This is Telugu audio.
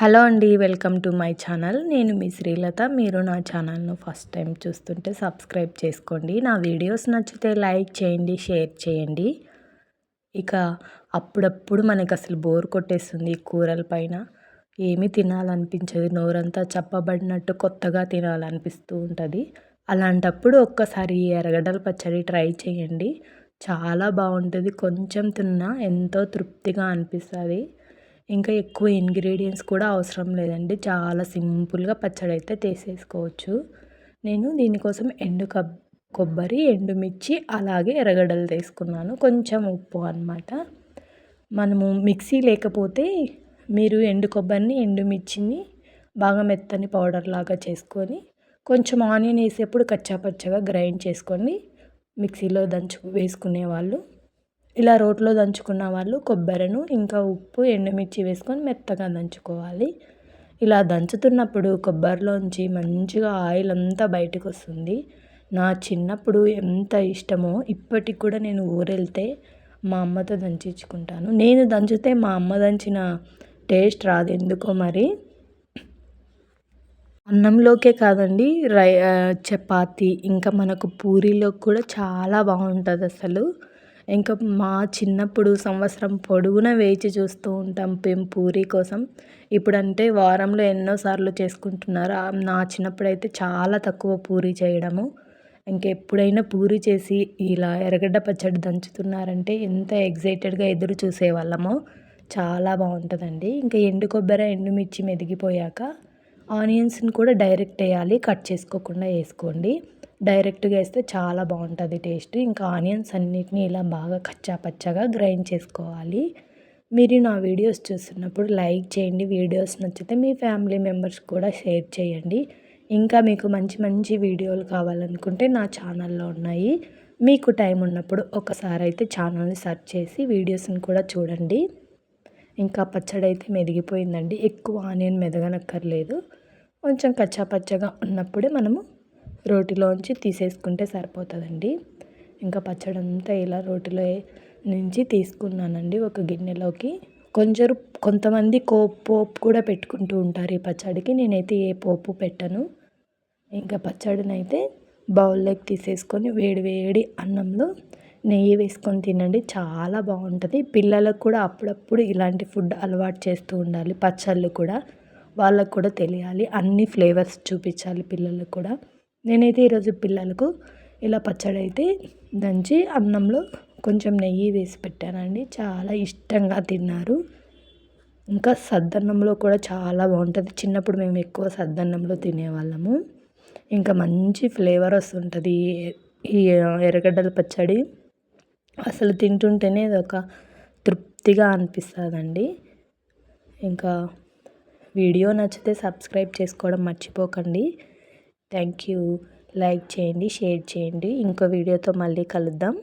హలో అండి వెల్కమ్ టు మై ఛానల్. నేను మీ శ్రీలత. మీరు నా ఛానల్ను ఫస్ట్ టైం చూస్తుంటే సబ్స్క్రైబ్ చేసుకోండి. నా వీడియోస్ నచ్చితే లైక్ చేయండి షేర్ చేయండి. ఇక అప్పుడప్పుడు మనకి అసలు బోర్ కొట్టేస్తుంది కూరల పైన. ఏమీ తినాలనిపించదు. నోరంతా చెప్పబడినట్టు కొత్తగా తినాలనిపిస్తూ ఉంటుంది. అలాంటప్పుడు ఒక్కసారి ఎర్రగడ్డల పచ్చడి ట్రై చేయండి. చాలా బాగుంటుంది. కొంచెం తిన్నా ఎంతో తృప్తిగా అనిపిస్తుంది. ఇంకా ఎక్కువ ఇంగ్రీడియంట్స్ కూడా అవసరం లేదండి. చాలా సింపుల్గా పచ్చడి అయితే తీసేసుకోవచ్చు. నేను దీనికోసం ఎండు కబ్ కొబ్బరి ఎండుమిర్చి అలాగే ఎర్రగడ్డలు తీసుకున్నాను. కొంచెం ఉప్పు అనమాట మనము మిక్సీ లేకపోతే మీరు ఎండు కొబ్బరిని ఎండుమిర్చిని బాగా మెత్తని పౌడర్ లాగా చేసుకొని కొంచెం ఆనియన్ వేసేప్పుడు కచ్చాపచ్చగా గ్రైండ్ చేసుకొని మిక్సీలో దంచు వేసుకునే వాళ్ళు ఇలా రోట్లో దంచుకున్న వాళ్ళు కొబ్బరిను ఇంకా ఉప్పు ఎండుమిర్చి వేసుకొని మెత్తగా దంచుకోవాలి. ఇలా దంచుతున్నప్పుడు కొబ్బరిలోంచి మంచిగా ఆయిల్ అంతా బయటకు వస్తుంది నా చిన్నప్పుడు ఎంత ఇష్టమో ఇప్పటికి కూడా నేను ఊరెళ్తే మా అమ్మతో దంచించుకుంటాను నేను దంచితే మా అమ్మ దంచిన టేస్ట్ రాదు ఎందుకో మరి? అన్నంలోకే కాదండి రై చపాతి ఇంకా మనకు పూరీలో కూడా చాలా బాగుంటుంది అసలు ఇంకా మా చిన్నప్పుడు సంవత్సరం పొడవునా వేచి చూస్తూ ఉంటాం పెం పూరి కోసం. ఇప్పుడంటే వారంలో ఎన్నోసార్లు చేసుకుంటున్నారు. నా చిన్నప్పుడు అయితే చాలా తక్కువ పూరి చేయడము. ఇంకెప్పుడైనా పూరి చేసి ఇలా ఎర్రగడ్డ పచ్చడి దంచుతున్నారంటే ఎంత ఎగ్జైటెడ్గా ఎదురు చూసేవాళ్ళమో చాలా బాగుంటుందండి. ఇంకా ఎండు కొబ్బరి ఎండుమిర్చి మెదిగిపోయాక ఆనియన్స్ని కూడా డైరెక్ట్ వేయాలి. కట్ చేసుకోకుండా వేసుకోండి. డైరెక్ట్గా వేస్తే చాలా బాగుంటుంది టేస్ట్. ఇంకా ఆనియన్స్ అన్నిటిని ఇలా బాగా కచ్చా పచ్చగా గ్రైండ్ చేసుకోవాలి. మీరు నా వీడియోస్ చూస్తున్నప్పుడు లైక్ చేయండి. వీడియోస్ నచ్చితే మీ ఫ్యామిలీ మెంబర్స్ కూడా షేర్ చేయండి. ఇంకా మీకు మంచి మంచి వీడియోలు కావాలనుకుంటే నా ఛానల్లో ఉన్నాయి. మీకు టైం ఉన్నప్పుడు ఒకసారి అయితే ఛానల్ని సెర్చ్ చేసి వీడియోస్ని కూడా చూడండి. ఇంకా పచ్చడి అయితే మెదిగిపోయిందండి. ఎక్కువ ఆనియన్ మెదగనక్కర్లేదు. కొంచెం కచ్చా పచ్చగా ఉన్నప్పుడే మనము రోటిలోంచి తీసేసుకుంటే సరిపోతుందండి. ఇంకా పచ్చడి అంతా ఇలా రోటిలో నుంచి తీసుకున్నానండి ఒక గిన్నెలోకి. కొంచెం కొంతమంది కో పోపు కూడా పెట్టుకుంటూ ఉంటారు ఈ పచ్చడికి. నేనైతే ఏ పోపు పెట్టను. ఇంకా పచ్చడిని అయితే బౌల్లోకి తీసేసుకొని వేడి వేడి అన్నంలో నెయ్యి వేసుకొని తినండి. చాలా బాగుంటుంది. పిల్లలకు కూడా అప్పుడప్పుడు ఇలాంటి ఫుడ్ అలవాటు చేస్తూ ఉండాలి. పచ్చళ్ళు కూడా వాళ్ళకు కూడా తెలియాలి. అన్ని ఫ్లేవర్స్ చూపించాలి పిల్లలకు కూడా. నేనైతే ఈరోజు పిల్లలకు ఇలా పచ్చడి అయితే దంచి అన్నంలో కొంచెం నెయ్యి వేసి పెట్టానండి. చాలా ఇష్టంగా తిన్నారు. ఇంకా సద్దన్నంలో కూడా చాలా బాగుంటుంది. చిన్నప్పుడు మేము ఎక్కువ సద్దన్నంలో తినేవాళ్ళము. ఇంకా మంచి ఫ్లేవర్ వస్తుంటుంది ఈ ఎర్రగడ్డల పచ్చడి. అసలు తింటుంటేనే ఒక తృప్తిగా అనిపిస్తుందండి. ఇంకా వీడియో నచ్చితే సబ్స్క్రైబ్ చేసుకోవడం మర్చిపోకండి. Thank you. లైక్ చేయండి షేర్ చేయండి. ఇంకో వీడియోతో మళ్ళీ కలుద్దాం.